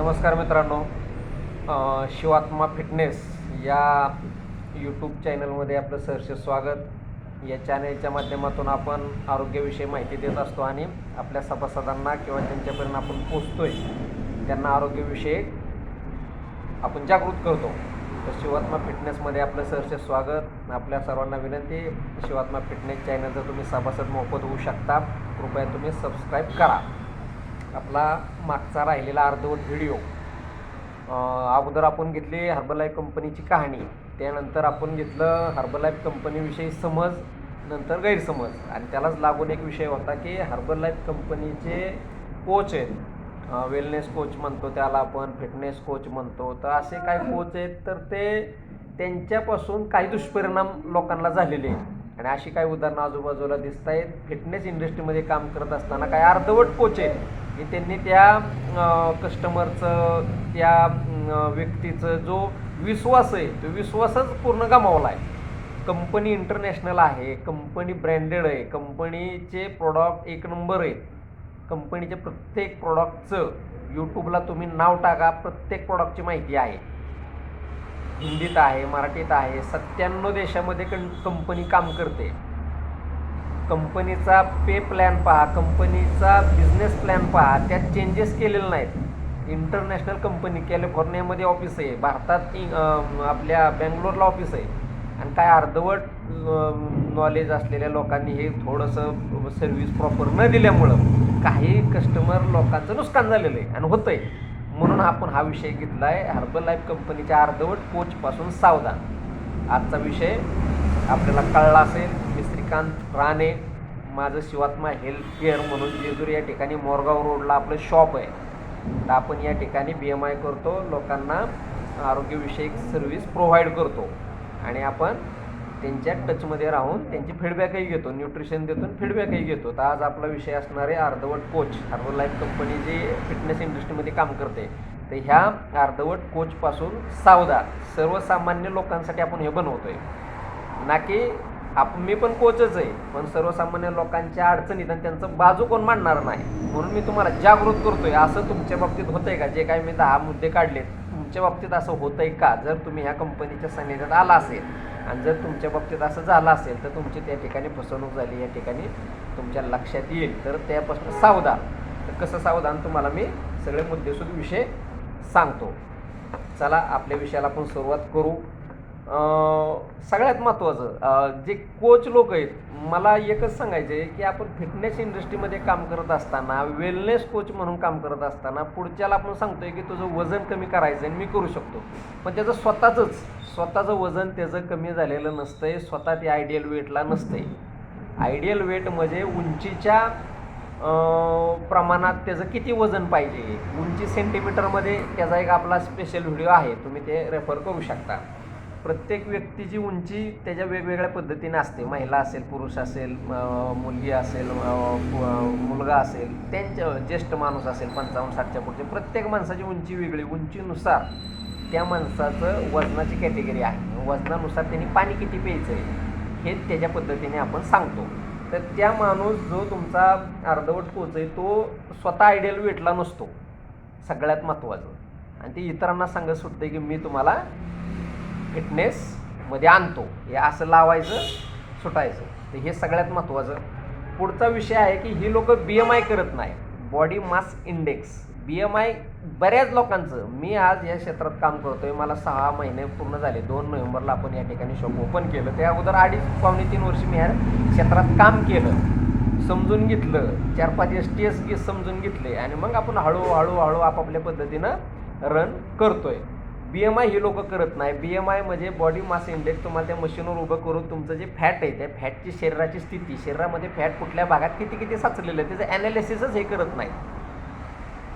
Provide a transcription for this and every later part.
नमस्कार मित्रांनो. शिवात्मा फिटनेस या यूट्यूब चॅनलमध्ये आपलं सहर्ष स्वागत. या चॅनलच्या माध्यमातून आपण आरोग्याविषयी माहिती देत असतो आणि आपल्या सभासदांना किंवा ज्यांच्यापर्यंत आपण पोचतोय त्यांना आरोग्याविषयी आपण जागृत करतो. तर शिवात्मा फिटनेसमध्ये आपलं सहर्ष स्वागत. आपल्या सर्वांना विनंती शिवात्मा फिटनेस चॅनलचं तुम्ही सभासद मोफत होऊ शकता. कृपया तुम्ही सबस्क्राईब करा. आपला मागचा राहिलेला अर्धवट व्हिडिओ अगोदर आपण घेतली हर्बलाईफ कंपनीची कहाणी. त्यानंतर आपण घेतलं हर्बलाईफ कंपनीविषयी समज नंतर गैरसमज. आणि त्यालाच लागून एक विषय होता की हर्बलाईफ कंपनीचे कोच आहेत. वेलनेस कोच म्हणतो त्याला आपण फिटनेस कोच म्हणतो. तर असे काय कोच आहेत तर ते त्यांच्यापासून काही दुष्परिणाम लोकांना झालेले आहेत. आणि अशी काही उदाहरणं आजूबाजूला दिसत आहेत फिटनेस इंडस्ट्रीमध्ये काम करत असताना काही अर्धवट कोच आहेत. की त्यांनी त्या कस्टमरचं त्या व्यक्तीचं जो विश्वास आहे तो विश्वासच पूर्ण गमावला आहे. कंपनी इंटरनॅशनल आहे कंपनी ब्रँडेड आहे कंपनीचे प्रॉडक्ट एक नंबर आहेत कंपनीच्या प्रत्येक प्रॉडक्टचं यूट्यूबला तुम्ही नाव टाका प्रत्येक प्रॉडक्टची माहिती आहे. हिंदीत आहे मराठीत आहे सत्त्याण्णव देशामध्ये कं कंपनी काम करते. कंपनीचा पे प्लॅन पहा कंपनीचा बिझनेस प्लॅन पहा. त्यात चेंजेस केलेले नाहीत. इंटरनॅशनल कंपनी कॅलिफोर्नियामध्ये ऑफिस आहे. भारतात आपल्या बँगलोरला ऑफिस आहे. आणि काय अर्धवट नॉलेज असलेल्या लोकांनी हे थोडंसं सर्व्हिस प्रॉपर न दिल्यामुळं काही कस्टमर लोकांचं नुकसान झालेलं आहे आणि होतंय. म्हणून आपण हा विषय घेतला आहे हर्बल लाईफ कंपनीच्या अर्धवट कोचपासून सावधान. आजचा विषय आपल्याला कळला असेल. श्रीकांत राणे माझं शिवात्मा हेल्थ केअर म्हणून जेजूर या ठिकाणी मोरगाव रोडला आपलं शॉप आहे. तर आपण या ठिकाणी बी एम आय करतो लोकांना आरोग्यविषयक सर्व्हिस प्रोव्हाइड करतो. आणि आपण त्यांच्या टचमध्ये राहून त्यांची फीडबॅकही घेतो न्यूट्रिशन देतो फीडबॅकही घेतो. तर आज आपला विषय असणार आहे अर्धवट कोच हर्बल लाईफ कंपनी जी फिटनेस इंडस्ट्रीमध्ये काम करते. तर ह्या अर्धवट कोचपासून सावधान सर्वसामान्य लोकांसाठी आपण हे बनवतो आहे ना की आप मी पण कोचच आहे पण सर्वसामान्य लोकांच्या अडचणीत आणि त्यांचं बाजू कोण मांडणार नाही. म्हणून मी तुम्हाला जागृत करतोय. असं तुमच्या बाबतीत होतंय का? जे काही मी दहा मुद्दे काढलेत तुमच्या बाबतीत असं होतंय का? जर तुम्ही ह्या कंपनीच्या सानिध्यात आला असेल आणि जर तुमच्या बाबतीत असं झालं असेल तर तुमची त्या ठिकाणी फसवणूक झाली या ठिकाणी तुमच्या लक्षात येईल. तर त्यापासून सावधान. तर कसं सावधान तुम्हाला मी सगळे मुद्देसूद विषय सांगतो. चला आपल्या विषयाला आपण सुरुवात करू. सगळ्यात महत्त्वाचं जे कोच लोक आहेत मला एकच सांगायचं आहे की आपण फिटनेस इंडस्ट्रीमध्ये काम करत असताना वेलनेस कोच म्हणून काम करत असताना पुढच्याला आपण सांगतो आहे की तुझं वजन कमी करायचं आहे आणि मी करू शकतो. पण त्याचं स्वतःचंच स्वतःचं वजन त्याचं कमी झालेलं नसतंय स्वतः ते आयडियल वेटला नसतंय. आयडियल वेट म्हणजे उंचीच्या प्रमाणात त्याचं किती वजन पाहिजे? उंची सेंटीमीटरमध्ये त्याचा एक आपला स्पेशल व्हिडिओ आहे तुम्ही ते रेफर करू शकता. प्रत्येक व्यक्तीची उंची त्याच्या वेगवेगळ्या पद्धतीने असते. महिला असेल पुरुष असेल मुलगी असेल मुलगा असेल त्यांच्या ज्येष्ठ माणूस असेल पंचावन्न साठच्या पुढचे प्रत्येक माणसाची उंची वेगळी. उंचीनुसार त्या माणसाचं वजनाची कॅटेगरी आहे. वजनानुसार त्यांनी पाणी किती प्यायचं आहे हे त्याच्या पद्धतीने आपण सांगतो. तर त्या माणूस जो तुमचा अर्धवट कोच आहे तो स्वतः आयडियल वेटला नसतो. सगळ्यात महत्त्वाचं. आणि ते इतरांना सांगत सुटतं की मी तुम्हाला फिटनेसमध्ये आणतो. हे असं लावायचं सुटायचं. तर हे सगळ्यात महत्त्वाचं पुढचा विषय आहे की ही लोक बी एम आय करत नाही body mass index B M I बऱ्याच लोकांचं. मी आज या क्षेत्रात काम करतोय. मला सहा महिने पूर्ण झाले. दोन नोव्हेंबरला आपण या ठिकाणी शॉप ओपन केलं. त्या अगोदर अडीच पावणे तीन वर्ष मी या क्षेत्रात काम केलं. समजून घेतलं. चार पाच एस टी एस गी समजून घेतले. आणि मग आपण हळूहळू हळू आपापल्या पद्धतीनं रन करतोय. बी एम आय ही लोक करत नाही. बी एम आय म्हणजे बॉडी मास इंडेक्स तुम्हाला त्या मशीनवर उभं करून तुमचं जे फॅट आहे त्या फॅटची शरीराची स्थिती शरीरामध्ये फॅट कुठल्या भागात किती किती साचलेलं आहे त्याचं ॲनालिसिसच हे करत नाही.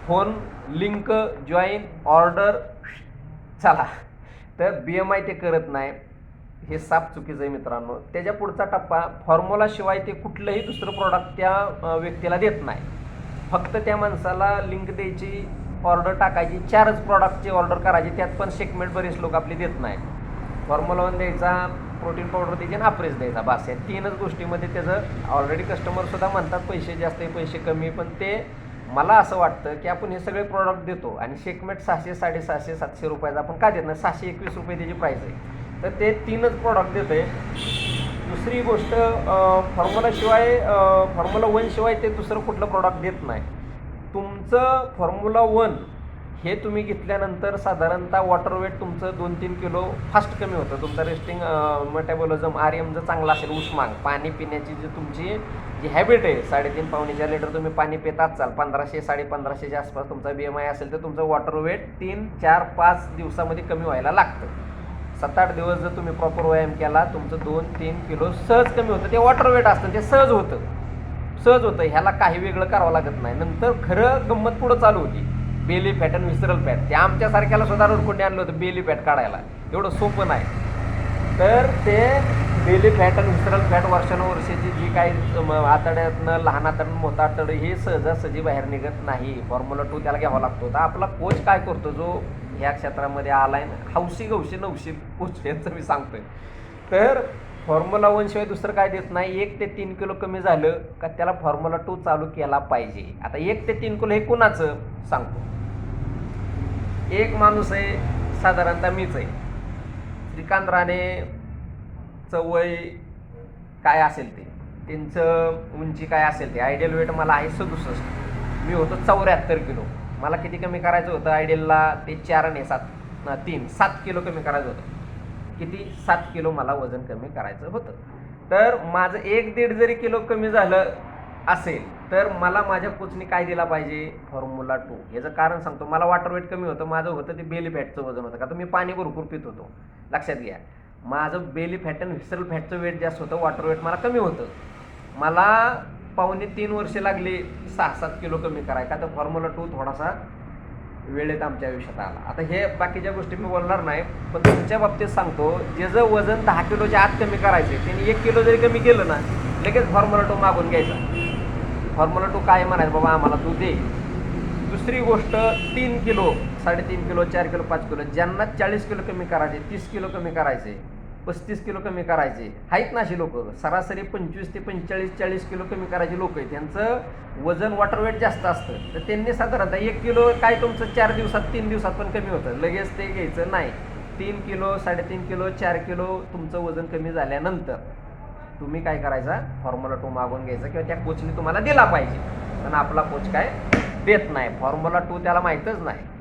फोन लिंक जॉईन ऑर्डर चला. तर बी एम आय ते करत नाही. हे साप चुकीचं आहे मित्रांनो. त्याच्या पुढचा टप्पा फॉर्म्युलाशिवाय ते कुठलंही दुसरं प्रॉडक्ट त्या व्यक्तीला देत नाही. फक्त त्या माणसाला लिंक द्यायची ऑर्डर टाकायची चारच प्रॉडक्टची ऑर्डर करायची त्यात पण शेकमेट बरेच लोक आपले देत नाही फॉर्म्युला वन द्यायचा प्रोटीन पावडर द्यायची आणि अप्रेस द्यायचा बास. या तीनच गोष्टीमध्ये त्याचं ऑलरेडी कस्टमरसुद्धा म्हणतात पैसे जास्त आहे पैसे कमी पण ते मला असं वाटतं की आपण हे सगळे प्रॉडक्ट देतो आणि शेकमेट सहाशे साडेसहाशे सातशे रुपयाचा आपण का देत नाही? सहाशे एकवीस रुपये त्याची प्राईस आहे. तर ते तीनच प्रॉडक्ट देतं आहे दुसरी गोष्ट फॉर्म्युलाशिवाय फॉर्म्युला वनशिवाय ते दुसरं कुठलं प्रॉडक्ट देत नाही. तुमचं फॉर्म्युला वन हे तुम्ही घेतल्यानंतर साधारणतः वॉटर वेट तुमचं दोन तीन किलो फास्ट कमी होतं. तुमचं रेस्टिंग मेटाबॉलिझम आर एम जर चांगला असेल उष्मांग पाणी पिण्याची जी तुमची जी हॅबिट आहे साडेतीन पावणे चार लिटर तुम्ही पाणी पितात चाल पंधराशे साडेपंधराशेच्या आसपास तुमचा बी एम आय असेल तर तुमचं वॉटर वेट तीन चार पाच दिवसामध्ये कमी व्हायला लागतं. सात आठ दिवस जर तुम्ही प्रॉपर व्यायाम केला तुमचं दोन तीन किलो सहज कमी होतं. ते वॉटर वेट असतं ते सहज होतं. सहज होतं. ह्याला काही वेगळं करावं लागत नाही. नंतर खरं गंमत पुढं चालू होती. बेली फॅट आणि विसरल फॅट ते आमच्यासारख्याला सुद्धा रोडकोंडी आणलं होतं बेली फॅट काढायला. एवढं सोपं नाही. तर ते बेली फॅट आणि विसरल फॅट वर्षानुवर्षाची जी काही म, आतड्यातनं लहान आतड मोठं आतडं हे सहजासहजी बाहेर निघत नाही. फॉर्म्युला टू त्याला घ्यावा लागतो. तर आपला कोच काय करतो जो ह्या क्षेत्रामध्ये आला ना हौशी गवशी नवशी कोच यांचं मी सांगतोय. तर फॉर्म्युला वनशिवाय दुसरं काय देत नाही. एक ते तीन किलो कमी झालं का त्याला फॉर्म्युला टू चालू केला पाहिजे. आता एक ते तीन किलो हे कुणाचं? सांगतो. एक माणूस आहे साधारणतः मीच आहे. श्रीकांत राणे चवय काय असेल ते? त्यांचं उंची काय असेल ते? आयडियल वेट मला आहे सदुसष्ट. मी होतो चौऱ्याहत्तर किलो. मला किती कमी करायचं होतं? आयडियलला ते चार आणि सात तीन सात किलो कमी करायचं होतं. किती? सात किलो मला वजन कमी करायचं होतं. तर माझं एक दीड जरी किलो कमी झालं असेल तर मला माझ्या कोचने काय दिला पाहिजे? Formula two. याचं कारण सांगतो मला वॉटर वेट कमी होतं माझं होतं ते बेली फॅटचं वजन होतं. का तर मी पाणी भरपूर पित होतो. लक्षात घ्या. माझं बेली फॅट आणि व्हिसरल फॅटचं वेट जास्त होतं वॉटर वेट मला कमी होतं. मला पावणे तीन वर्षे लागली सहा सात किलो कमी कराय का तर फॉर्म्युला टू थोडासा वेळेत आमच्या आयुष्यात आला. आता हे बाकीच्या गोष्टी मी बोलणार नाही पण तुमच्या बाबतीत सांगतो ज्याचं वजन दहा किलोच्या आत कमी करायचे त्यांनी एक किलो जरी कमी केलं ना लगेच फॉर्म्युला टू मागून घ्यायचा. फॉर्म्युला टू काय म्हणायचं बाबा आम्हाला? तू दे. दुसरी गोष्ट तीन किलो साडेतीन किलो चार किलो पाच किलो ज्यांना चाळीस किलो कमी करायचे तीस किलो कमी करायचे पस्तीस किलो कमी करायचे. आहेत ना अशी लोक. सरासरी पंचवीस ते पंचेचाळीस चाळीस किलो कमी करायची लोक आहेत. त्यांचं वजन वॉटर वेट जास्त असतं. तर त्यांनी साधारणतः एक किलो काय तुमचं चार दिवसात तीन दिवसात पण कमी होतं. लगेच ते घ्यायचं नाही. तीन किलो साडेतीन किलो चार किलो तुमचं वजन कमी झाल्यानंतर तुम्ही काय करायचा? फॉर्म्युला टू मागून घ्यायचा किंवा त्या कोचने तुम्हाला दिला पाहिजे. पण आपला कोच काय देत नाही. फॉर्म्युला टू त्याला माहीतच नाही.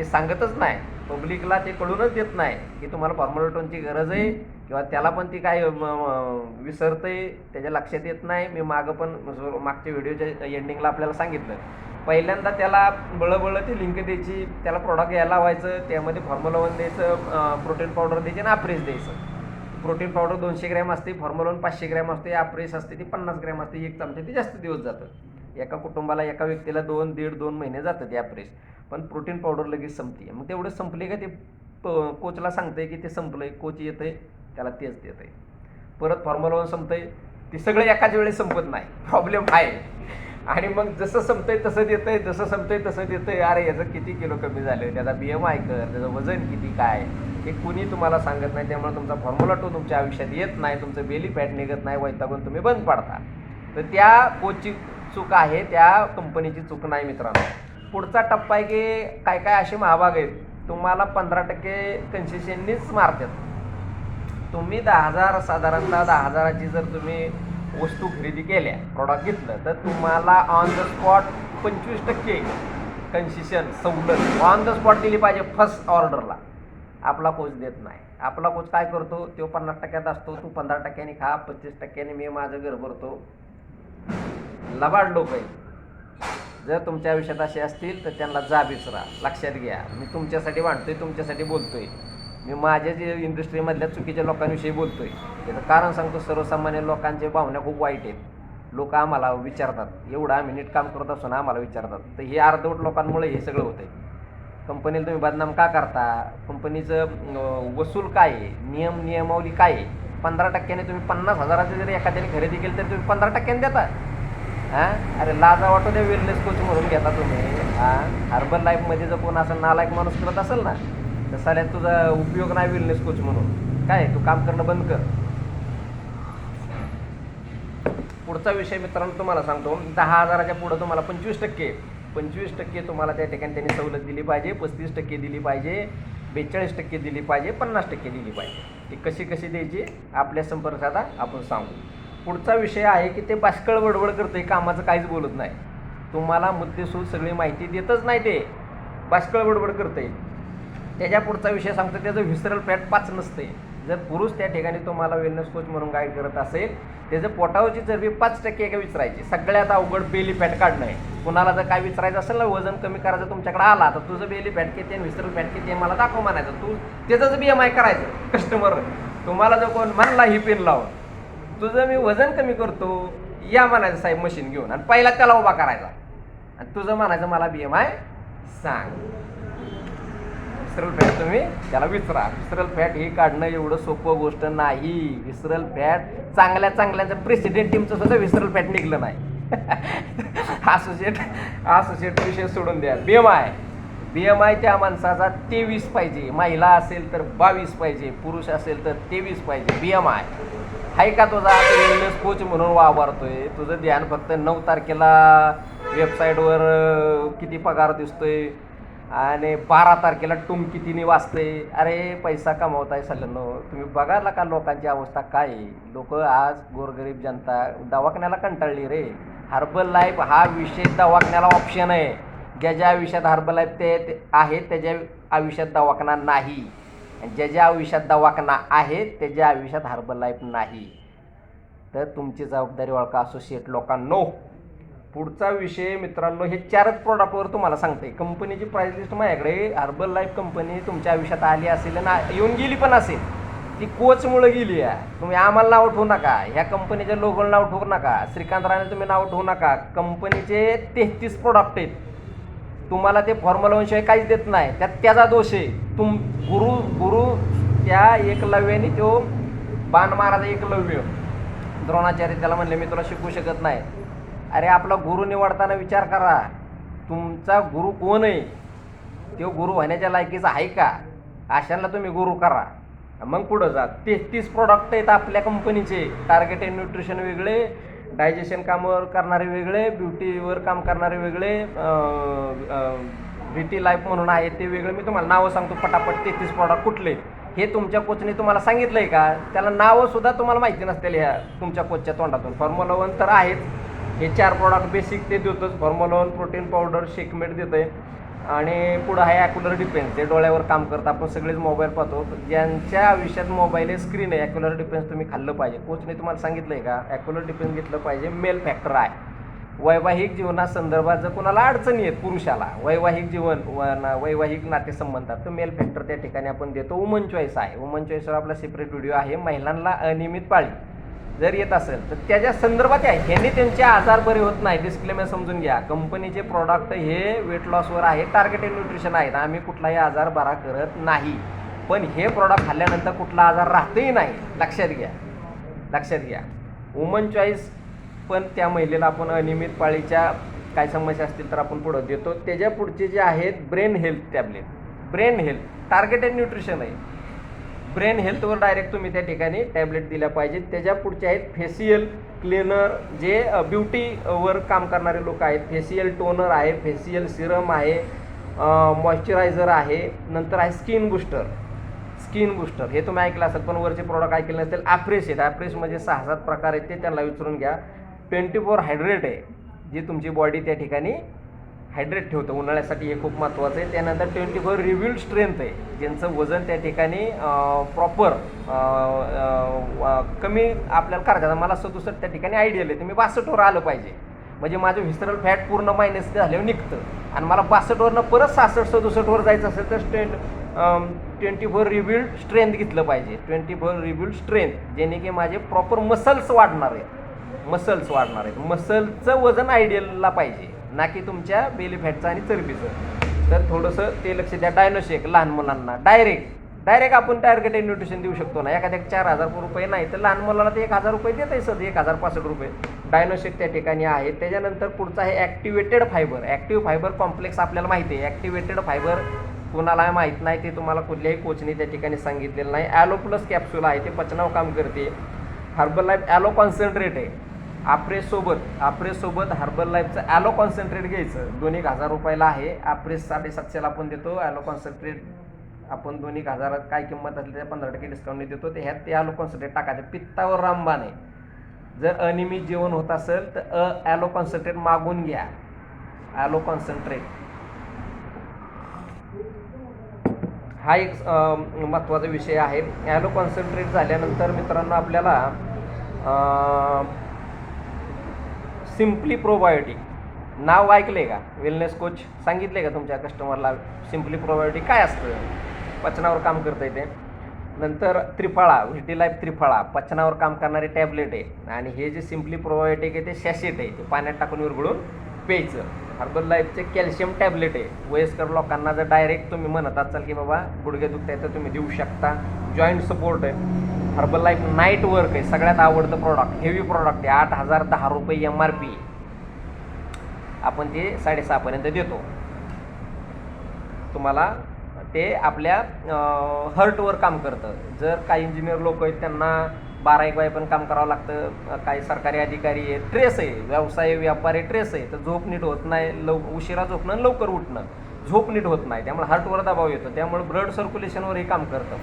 ते सांगतच नाही. पब्लिकला ते कळूनच देत नाही की तुम्हाला फॉर्मॅलिटोनची गरज आहे किंवा त्याला पण ती काय म- विसरतंय त्याच्या लक्षात येत नाही. मी मागं पण मागच्या व्हिडिओच्या एंडिंगला आपल्याला सांगितलं. पहिल्यांदा त्याला बळबळ ती लिंक द्यायची त्याला प्रॉडक्ट यायला व्हायचं त्यामध्ये फॉर्म्युला वन द्यायचं प्रोटीन पावडर द्यायची आणि आप्रेस द्यायचं. प्रोटीन पावडर दोनशे ग्रॅम असते फॉर्म्युला वन पाचशे ग्रॅम असते आप्रेस असते ती पन्नास ग्रॅम असते एक चमचा ते जास्त दिवस जातं. एका कुटुंबाला एका व्यक्तीला दोन दीड दोन महिने जातात ते पण प्रोटीन पावडर लगेच संपते. मग तेवढं संपले का ते प- कोचला सांगतंय की ते संपलंय कोच येतंय त्याला तेच देतंय. परत फॉर्म्युला वन संपतंय ते सगळं एकाच वेळेस संपत नाही. प्रॉब्लेम आहे. आणि मग जसं संपतंय तसं देतंय जसं संपतंय तसं देतंय. अरे याचं किती किलो कमी झालं त्याचा बी एम आय कर त्याचं वजन किती काय? हे कुणी तुम्हाला सांगत नाही त्यामुळे तुमचा फॉर्म्युला टू तुमच्या आयुष्यात येत नाही तुमचं बेली फॅट निघत नाही वैतागून तुम्ही बंद पाडता. तर त्या कोचची चूक आहे त्या कंपनीची चूक नाही मित्रांनो. पुढचा टप्पा आहे की काय काय असे महाभाग आहेत तुम्हाला पंधरा टक्के कन्सेशननीच मारतात. तुम्ही दहा हजार साधारणतः दहा हजाराची जर तुम्ही वस्तू खरेदी केल्या प्रॉडक्ट घेतलं तर तुम्हाला ऑन द स्पॉट पंचवीस टक्के कन्सेशन सवलत ऑन द स्पॉट दिली पाहिजे फर्स्ट ऑर्डरला आपला कोच देत नाही. आपला कोच काय करतो तो पन्नास टक्क्यात असतो तू पंधरा टक्क्यांनी खा पस्तीस टक्क्यांनी मी माझं घर भरतो. लबाड लोक आहेत जर तुमच्या आयुष्यात असे असतील तर त्यांना जा विसरा लक्षात घ्या. मी तुमच्यासाठी वाटतोय तुमच्यासाठी बोलतोय. मी माझ्या जे इंडस्ट्रीमधल्या चुकीच्या लोकांविषयी बोलतोय. त्याचं कारण सांगतो सर्वसामान्य लोकांचे भावना खूप वाईट आहेत. लोक आम्हाला विचारतात. एवढं आम्ही नीट काम करत असून आम्हाला विचारतात. तर हे अर्धवट लोकांमुळे हे सगळं होतंय. कंपनीला तुम्ही बदनाम का करता? कंपनीचं वसूल काय आहे? नियम नियमावली काय आहे? पंधरा टक्क्याने तुम्ही पन्नास हजाराची जरी एखाद्याने खरेदी केली तर तुम्ही पंधरा टक्क्याने देता. हा? अरे लाजा वाटू द्या वेलनेस कोच म्हणून घेता तुम्ही. हा? हर्बल लाईफमध्ये जर कोण असं नालायक माणूस करत असेल ना तर साल्यात तुझा उपयोग नाही वेलनेस कोच म्हणून. काय तू काम करणं बंद कर. पुढचा विषय मित्रांनो तुम्हाला सांगतो. दहा हजाराच्या पुढं तुम्हाला पंचवीस टक्के. पंचवीस टक्के तुम्हाला त्या ठिकाणी त्यांनी सवलत दिली पाहिजे पस्तीस टक्के दिली पाहिजे बेचाळीस टक्के दिली पाहिजे पन्नास टक्के दिली पाहिजे. ती कशी कशी द्यायची? आपल्या संपर्कात आपण सांगू. पुढचा विषय आहे की ते बाष्कळ बडबड करते कामाचं काहीच बोलत नाही. तुम्हाला मुद्देसूद सगळी माहिती देतच नाही ते. बाष्कळ बडबड करते त्याच्या पुढचा विषय सांगतो त्याचं व्हिसरल फॅट पाच नसते जर पुरुष त्या ठिकाणी तुम्हाला वेलनेस कोच म्हणून गाईड करत असेल त्याचं पोटावरची चरबी पाच टक्के का विचारायची. सगळ्यात अवघड बेली फॅट काढणं आहे. कुणाला जर काय विचारायचं असेल ना वजन कमी करायचं तुमच्याकडे आला तर तुझं बेली फॅट किती आणि व्हिसरल फॅट किती आहे मला दाखव म्हणायचं. तू त्याचंच बी एम आय करायचं कस्टमर तुम्हाला जर कोण म्हणला ही पेन लावून. तुझं मी वजन कमी करतो या म्हणायचं साहेब मशीन घेऊन आणि पहिला त्याला उभा करायचा. आणि तुझं म्हणायचं मला बी एम आय सांग. विसरल फॅट तुम्ही? त्याला विसरा. विसरल फॅट हे काढणं एवढं सोपं गोष्ट नाही. विसरल फॅट चांगल्या चांगल्याचं प्रेसिडेंट टीमचं सुद्धा विसरल फॅट निघलं नाही. असोसिएट असोसिएट विषय सोडून द्या. B M I B M I त्या माणसाचा तेवीस पाहिजे. महिला असेल तर बावीस पाहिजे. पुरुष असेल तर तेवीस पाहिजे. बी एम आय आहे का तुझा? वेलनेस कोच म्हणून वावरतोय. तुझं ध्यान फक्त नऊ तारखेला वेबसाईटवर किती पगार दिसतोय? आणि बारा तारखेला टुम कितीने वाचते अरे पैसा कमावताय सल्ल्यानो तुम्ही बघायला का लोकांची अवस्था काय? आहे लोक आज गोरगरीब जनता. दवाखान्याला कंटाळली रे. हर्बल लाईफ हा विषय दवाखान्याला ऑप्शन आहे. ज्या ज्या आयुष्यात हर्बल लाईफ ते आहे त्याच्या आयुष्यात दवाखाना नाही. ज्या ज्या आयुष्यात दवाखाना आहे त्याच्या आयुष्यात हर्बल लाईफ नाही तर तुमची जबाबदारी ओळखा असोसिएट लोकांनो. पुढचा विषय मित्रांनो हे चारच प्रॉडक्टवर तुम्हाला सांगते कंपनीची प्राईस लिस्ट माझ्याकडे हर्बल लाईफ कंपनी तुमच्या आयुष्यात आली असेल ना येऊन गेली पण असेल. ती कोचमुळं गेली आहे. तुम्ही आम्हाला नाव ठेवू नका. ह्या कंपनीच्या लोगोला नाव ठेवू नका. श्रीकांत राणे तुम्ही नाव ठेवू नका. कंपनीचे तेहतीस प्रोडक्ट आहेत. तुम्हाला ते फॉर्म्युला काहीच देत नाही. त्यात त्याचा दोष आहे. तुम गुरु गुरु त्या एकलव्याने तो बाण महाराज एकलव्य. द्रोणाचार्य त्याला म्हणले मी तुला शिकवू शकत नाही. अरे आपला गुरु निवडताना विचार करा. तुमचा गुरु कोण आहे? तो गुरु होण्याच्या लायकीचा आहे का? अशांना तुम्ही गुरु करा. मग पुढं जा. तेहतीस प्रोडक्ट आहेत आपल्या कंपनीचे टार्गेट न्यूट्रिशन वेगळे. डायजेशन कामावर करणारे वेगळे ब्युटीवर काम करणारे वेगळे ब्युटी लाईफ म्हणून आहे ते वेगळे. मी तुम्हाला नावं सांगतो पटापट तेहतीस प्रॉडक्ट कुठले? हे तुमच्या कोचने तुम्हाला सांगितलं आहे का? त्याला नावं सुद्धा तुम्हाला माहिती नसतील ह्या तुमच्या कोचच्या तोंडातून. फॉर्म्युला वन तर आहेच हे चार प्रॉडक्ट बेसिक ते देतोच. Formula one protein powder shakemate देतं आहे आणि पुढं आहे ॲक्युलर डिफेन्स जे डोळ्यावर काम करतं आपण सगळेच मोबाईल पाहतो. ज्यांच्या आयुष्यात मोबाईल आहे स्क्रीन आहे ॲक्युलर डिफेन्स तुम्ही खाल्लं पाहिजे. कोचने तुम्हाला सांगितलं आहे का? ॲक्युलर डिफेन्स घेतलं पाहिजे मेल फॅक्टर आहे. वैवाहिक जीवनासंदर्भात जर कोणाला अडचणी आहेत पुरुषाला वैवाहिक जीवन व ना- वैवाहिक नातेसंबंधात तर मेल फॅक्टर त्या ठिकाणी आपण देतो. वुमन चॉईस आहे. वुमन चॉईसवर आपला सेपरेट व्हिडिओ आहे. महिलांना अनियमित पाळी. जर येत असेल तर त्याच्या संदर्भात आहे ह्यांनी त्यांचे आजार बरे होत नाही डिस्क्लेमर समजून घ्या. कंपनीचे प्रॉडक्ट हे वेट लॉसवर आहे टार्गेटेड न्यूट्रिशन आहेत. आम्ही कुठलाही आजार बरा करत नाही. पण हे प्रॉडक्ट खाल्ल्यानंतर कुठला आजार राहतही नाही. लक्षात घ्या. लक्षात घ्या. वुमन चॉईस पण त्या महिलेला आपण अनियमित पाळीच्या काय समस्या असतील तर आपण पुढं देतो. त्याच्या पुढचे जे आहेत brain health tablet brain health targeted nutrition आहे. ब्रेन हेल्थवर डायरेक्ट तुम्ही त्या ठिकाणी टॅबलेट दिल्या पाहिजेत. त्याच्या पुढचे आहेत फेशियल क्लिनर जे ब्युटीवर काम करणारे लोक आहेत फेशियल टोनर आहे फेशियल सिरम आहे मॉइश्चरायझर आहे नंतर आहे स्किन बुस्टर. स्किन बुस्टर हे तुम्ही ऐकलं असेल पण वरचे प्रॉडक्ट ऐकले नसतील ॲप्रेस आहेत. ॲप्रेस म्हणजे सहा सात प्रकार आहेत ते त्यांना विचारून घ्या. ट्वेंटी फोर हायड्रेट आहे जी तुमची बॉडी त्या ठिकाणी हायड्रेट ठेवतं. उन्हाळ्यासाठी हे खूप महत्त्वाचं आहे. त्यानंतर ट्वेंटी फोर रिव्ह्यूड स्ट्रेंथ आहे. ज्यांचं वजन त्या ठिकाणी प्रॉपर कमी आपल्याला करायचं. मला सदुसष्ट त्या ठिकाणी आयडियल आहे. मी बासष्टवर आलं पाहिजे. म्हणजे माझं व्हिसरल फॅट पूर्ण मायनस झाल्यावर निघतं. आणि मला बासष्टवरनं परत सहासष्ट सदुसष्टवर जायचं असेल तर strength twenty four rebuild strength घेतलं पाहिजे. ट्वेंटी फोर रिबिल्ड स्ट्रेंथ जेणे की माझे प्रॉपर मसल्स वाढणार आहेत. मसल्स वाढणार आहेत. मसलचं वजन आयडियलला पाहिजे. ना की तुमच्या बेली फॅटचं आणि चरबीचं. तर थोडंसं ते लक्ष द्या. डायनोशेक लहान मुलांना. डायरेक्ट डायरेक्ट आपण टार्गेटेड न्यूट्रिशन देऊ शकतो ना. एखाद्या चार हजार रुपये नाही तर लहान मुलाला ते एक हजार रुपये देत आहे सर एक हजार पासष्ट रुपये. डायनोशेक त्या ठिकाणी आहे. त्याच्यानंतर पुढचं आहे activated fibre active fibre complex आपल्याला माहिती आहे. ॲक्टिवेटेड फायबर कुणाला माहीत नाही ते तुम्हाला कुठल्याही कोचने त्या ठिकाणी सांगितलेलं नाही. ॲलो प्लस कॅप्सूल आहे. ते पचनाव काम करते. हर्बल लाईफ ॲलो कॉन्सन्ट्रेट आहे. आप्रेसोबत आप्रेसोबत हर्बल लाईफचं ॲलो कॉन्सन्ट्रेट घ्यायचं. दोन एक हजार रुपयाला आहे. आप्रेस साडेसातशेला आपण देतो. ॲलो कॉन्सन्ट्रेट आपण दोन एक हजारात काय किंमत असली त्या पंधरा टक्के डिस्काउंट देतो. ते ह्यात ते ॲलो कॉन्सन्ट्रेट टाकायचं. पित्तावर रामबाण आहे. जर अनियमित जेवण होत असेल तर अ ॲलो कॉन्सन्ट्रेट मागून घ्या. ॲलो कॉन्सन्ट्रेट हा एक महत्त्वाचा विषय आहे. ॲलो कॉन्सन्ट्रेट झाल्यानंतर मित्रांनो आपल्याला सिम्पली प्रोबायोटिक नाव ऐकले का? वेलनेस कोच सांगितले का तुमच्या कस्टमरला सिम्पली प्रोबायोटिक काय असतं? पचनावर काम करता येते नंतर त्रिफळा व्हिटी लाईफ त्रिफळा. पचनावर काम करणारी टॅबलेट आहे. आणि हे जे सिम्पली प्रोबायोटिक आहे ते शॅशेट आहे. ते पाण्यात टाकून विरघळून प्यायचं. हर्बल लाईफचे कॅल्शियम टॅबलेट आहे. वयस्कर लोकांना जर डायरेक्ट तुम्ही म्हणत असाल की बाबा गुडघे दुखत आहे तर तुम्ही देऊ शकता. जॉईंट सपोर्ट आहे. हर्बल लाईफ नाईट वर्क आहे सगळ्यात आवडतं प्रॉडक्ट हेवी प्रॉडक्ट आहे आठ हजार दहा रुपये एम आर पी आपण ते साडेसहापर्यंत देतो. तुम्हाला ते आपल्या हर्टवर काम करतं. जर काही इंजिनियर लोक आहेत त्यांना बारा एक पण काम करावं लागतं. काही सरकारी अधिकारी आहे ट्रेस आहे. व्यवसाय व्यापारी ट्रेस आहे. तर झोप नीट होत नाही लव उशिरा झोपणं लवकर उठणं. झोप नीट होत नाही. त्यामुळे हार्टवर दबाव येतो. त्यामुळे ब्लड सर्क्युलेशनवर हे काम करतं.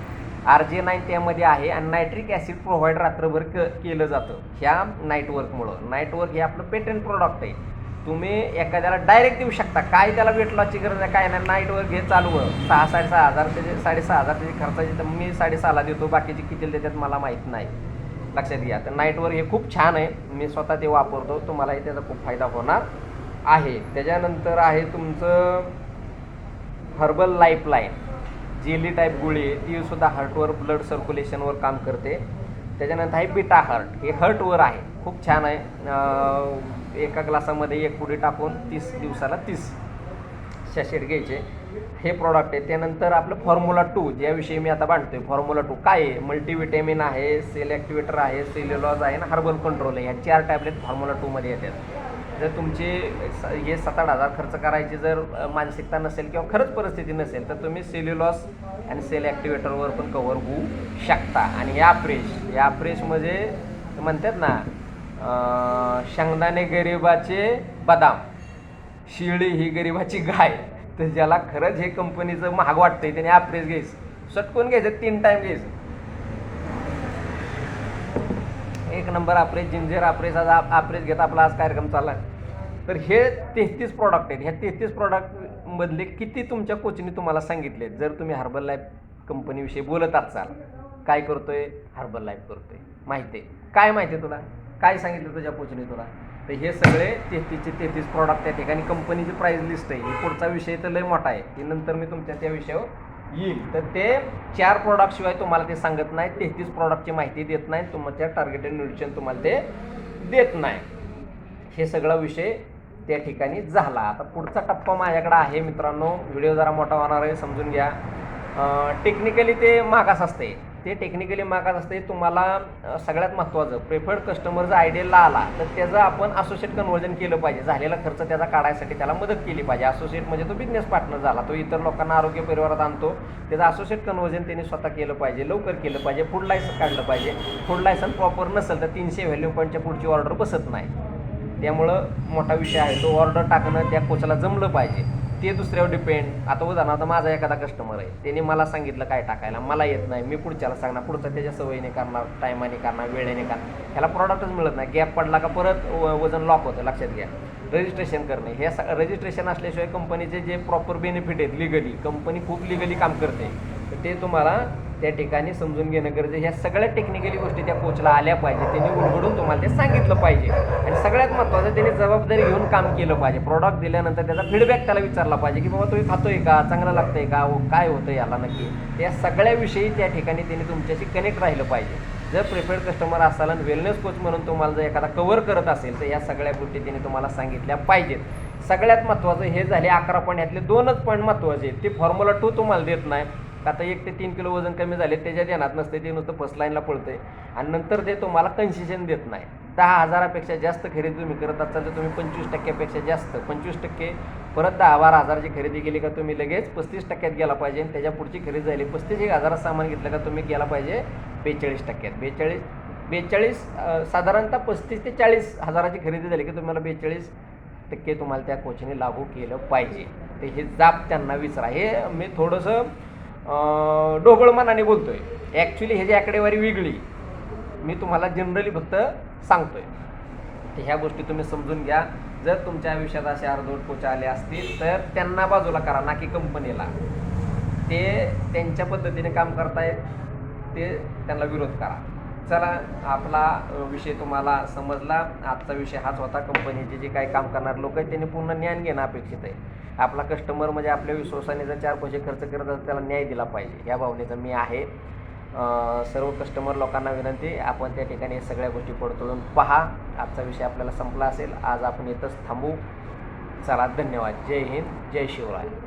आर जे नाईन त्यामध्ये आहे आणि नायट्रिक ॲसिड प्रोव्हाइड रात्रभर क केलं जातं. ह्या नाईटवर्कमुळं नाईटवर्क हे आपलं पेटंट प्रॉडक्ट आहे. तुम्ही एखाद्याला डायरेक्ट देऊ शकता. काय त्याला वेट लॉसची गरज आहे काय नाही. नाईटवर्क हे चालू सहा साडेसहा हजार त्याचे साडेसहा हजार त्याची खर्चाची तर मी साडेसहाला देतो. बाकीचे किती देतात मला माहीत नाही. लक्षात घ्या. तर नाईटवर्क हे खूप छान आहे. मी स्वतः ते वापरतो. तुम्हालाही त्याचा खूप फायदा होणार आहे. त्याच्यानंतर आहे तुमचं हर्बल लाईफलाईन जेली टाईप गोळी आहे ती सुद्धा हार्टवर ब्लड सर्क्युलेशनवर काम करते. त्याच्यानंतर आहे बिटा हार्ट हे हर्टवर आहे. खूप छान आहे. एका ग्लासामध्ये एक पुढे टाकून तीस दिवसाला तीस शॅशेट घ्यायचे. हे प्रॉडक्ट आहे. त्यानंतर आपलं फॉर्म्युला टू ज्याविषयी मी आता बांधतोय फॉर्म्युला टू काय आहे? मल्टीविटॅमिन आहे सेल ॲक्टिवेटर आहे सेल्युलॉज आहे ना हर्बल कंट्रोल आहे. ह्या चार टॅबलेट फॉर्म्युला टूमध्ये येतात. जर तुमचे स- हे सात आठ हजार खर्च करायची जर मानसिकता नसेल किंवा खरंच परिस्थिती नसेल तर तुम्ही सेल्युलॉस आणि सेल ॲक्टिवेटरवर पण कवर होऊ शकता. आणि या फ्रेश या अप्रेश म्हणजे म्हणतात ना शेंगदाणे गरिबाचे बदाम शिळी ही गरिबाची गाय. तर ज्याला खरंच हे कंपनीचं महाग वाटतंय त्याने अप्रेस घ्यायचं. सटकून घ्यायचं तीन टाईम घ्यायचं. एक नंबर आपरेस जिंजर आपरेस आज आप- घेत आपला आज कार्यक्रम चालला तर हे तेहतीस प्रॉडक्ट आहेत. ह्या तेहतीस प्रॉडक्टमधले किती तुमच्या कोचने तुम्हाला सांगितले? जर तुम्ही हर्बल लाईफ कंपनीविषयी बोलत असाल काय करतोय? हर्बल लाईफ करतोय. माहिती आहे. काय माहिती आहे तुला? काय सांगितलं तुझ्या कोचने तुला? तर हे सगळे तेहतीसचे तेहतीस प्रॉडक्ट त्या ठिकाणी कंपनीची प्राईस लिस्ट आहे. पुढचा विषय तर लय मोठा आहे. ती नंतर मी तुमच्या त्या विषयावर येईल. तर ते चार प्रॉडक्टशिवाय तुम्हाला ते सांगत नाही. तेहतीस प्रॉडक्टची माहिती देत नाही. तुमच्या टार्गेटेड न्यूट्रिशन तुम्हाला ते देत नाही. हे सगळा विषय त्या ठिकाणी झाला. आता पुढचा टप्पा माझ्याकडे आहे मित्रांनो. व्हिडिओ जरा मोठा होणार आहे समजून घ्या. टेक्निकली ते मागास असते ते टेक्निकली मागास असते तुम्हाला सगळ्यात महत्त्वाचं प्रेफर्ड कस्टमर जर आयडियाला आला तर त्याचं आपण असोसिएट कन्वर्जन केलं पाहिजे. झालेला खर्च त्याचा काढायसाठी त्याला मदत केली पाहिजे. असोसिएट म्हणजे तो बिझनेस पार्टनर झाला तो इतर लोकांना आरोग्य परिवारात आणतो. त्याचं असोसिएट कन्वर्जन त्यांनी स्वतः केलं पाहिजे लवकर केलं पाहिजे फूड लायसन काढलं पाहिजे. फूड लायसन प्रॉपर नसेल तर तीनशे व्हॅल्यू पॉईंटच्या पुढची ऑर्डर बसत नाही. त्यामुळं मोठा विषय आहे तो ऑर्डर टाकणं त्या कोचाला जमलं पाहिजे. ते दुसऱ्यावर डिपेंड आता उदाहरणार्थ माझा एखादा कस्टमर आहे. त्याने मला सांगितलं काय टाकायला. मला येत नाही. मी पुढच्याला सांगणार. पुढचा त्याच्या सवयीने करणार टायमाने करणार वेळेने करणार. ह्याला प्रॉडक्टच मिळत नाही. गॅप पडला का परत व- वजन लॉक होतं. लक्षात घ्या. रजिस्ट्रेशन करणे. हे रजिस्ट्रेशन असल्याशिवाय कंपनीचे जे प्रॉपर बेनिफिट आहेत लिगली कंपनी खूप लिगली काम करते. तर ते तुम्हाला त्या ठिकाणी समजून घेणं गरजेचं ह्या सगळ्या टेक्निकली गोष्टी त्या कोचला आल्या पाहिजे. त्यांनी उलगडून तुम्हाला ते सांगितलं पाहिजे. आणि सगळ्यात महत्त्वाचं त्यांनी जबाबदारी घेऊन काम केलं पाहिजे. प्रॉडक्ट दिल्यानंतर त्याचा फीडबॅक त्याला विचारला पाहिजे की बाबा तुम्ही खातोय का? चांगलं लागतंय का? व काय होतं याला नक्की? या सगळ्याविषयी त्या ठिकाणी त्यांनी तुमच्याशी कनेक्ट राहिलं पाहिजे. जर प्रिपेड कस्टमर असाल आणि वेलनेस कोच म्हणून तुम्हाला जर एखादा कवर करत असेल तर या सगळ्या गोष्टी त्यांनी तुम्हाला सांगितल्या पाहिजेत. सगळ्यात महत्त्वाचं हे झाले अकरा पॉईंट यातले दोनच पॉईंट महत्त्वाचे आहेत. ते फॉर्म्युला टू तुम्हाला देत नाही. आता एक ते तीन किलो वजन कमी झाले त्याच्या ध्यानात नसते ते नुसतं फर्स्ट लाईनला पळतंय. आणि नंतर ते तुम्हाला कन्सेशन देत नाही. दहा हजारापेक्षा जास्त खरेदी तुम्ही करत असाल तर तुम्ही पंचवीस टक्क्यापेक्षा जास्त पंचवीस टक्के परत दहा बारा हजाराची खरेदी केली का तुम्ही लगेच पस्तीस टक्क्यात गेला पाहिजे आणि त्याच्या पुढची खरेदी झाली पस्तीस एक हजारात सामान घेतलं का तुम्ही गेला पाहिजे बेचाळीस टक्क्यात. बेचाळीस बेचाळीस साधारणतः पस्तीस ते चाळीस हजाराची खरेदी झाली की तुम्हाला बेचाळीस टक्के तुम्हाला त्या कोचने लागू केलं पाहिजे. ते हे जाप त्यांना विचारा हे मी थोडंसं ढोबळ मनाने बोलतोय. ॲक्च्युली ह्याची आकडेवारी वेगळी. मी तुम्हाला जनरली फक्त सांगतोय. तर ह्या गोष्टी तुम्ही समजून घ्या. जर तुमच्या आयुष्यात असे अर्धवट कोच आले असतील तर त्यांना बाजूला करा ना की कंपनीला. ते त्यांच्या पद्धतीने काम करतायत ते त्यांना विरोध करा. चला आपला विषय तुम्हाला समजला. आजचा विषय हाच होता. कंपनीचे जे काही काम करणारे लोक आहेत त्यांनी पूर्ण ज्ञान घेणं अपेक्षित आहे. आपला कस्टमर म्हणजे आपल्या विश्वासाने जर चार पैसे खर्च करत असेल त्याला न्याय दिला पाहिजे. या भावनेचा मी आहे. सर्व कस्टमर लोकांना विनंती आपण त्या ठिकाणी सगळ्या गोष्टी पडतळून पहा. आजचा विषय आपल्याला संपला असेल. आज आपण इथंच थांबू. चला धन्यवाद. जय हिंद. जय शिवराय.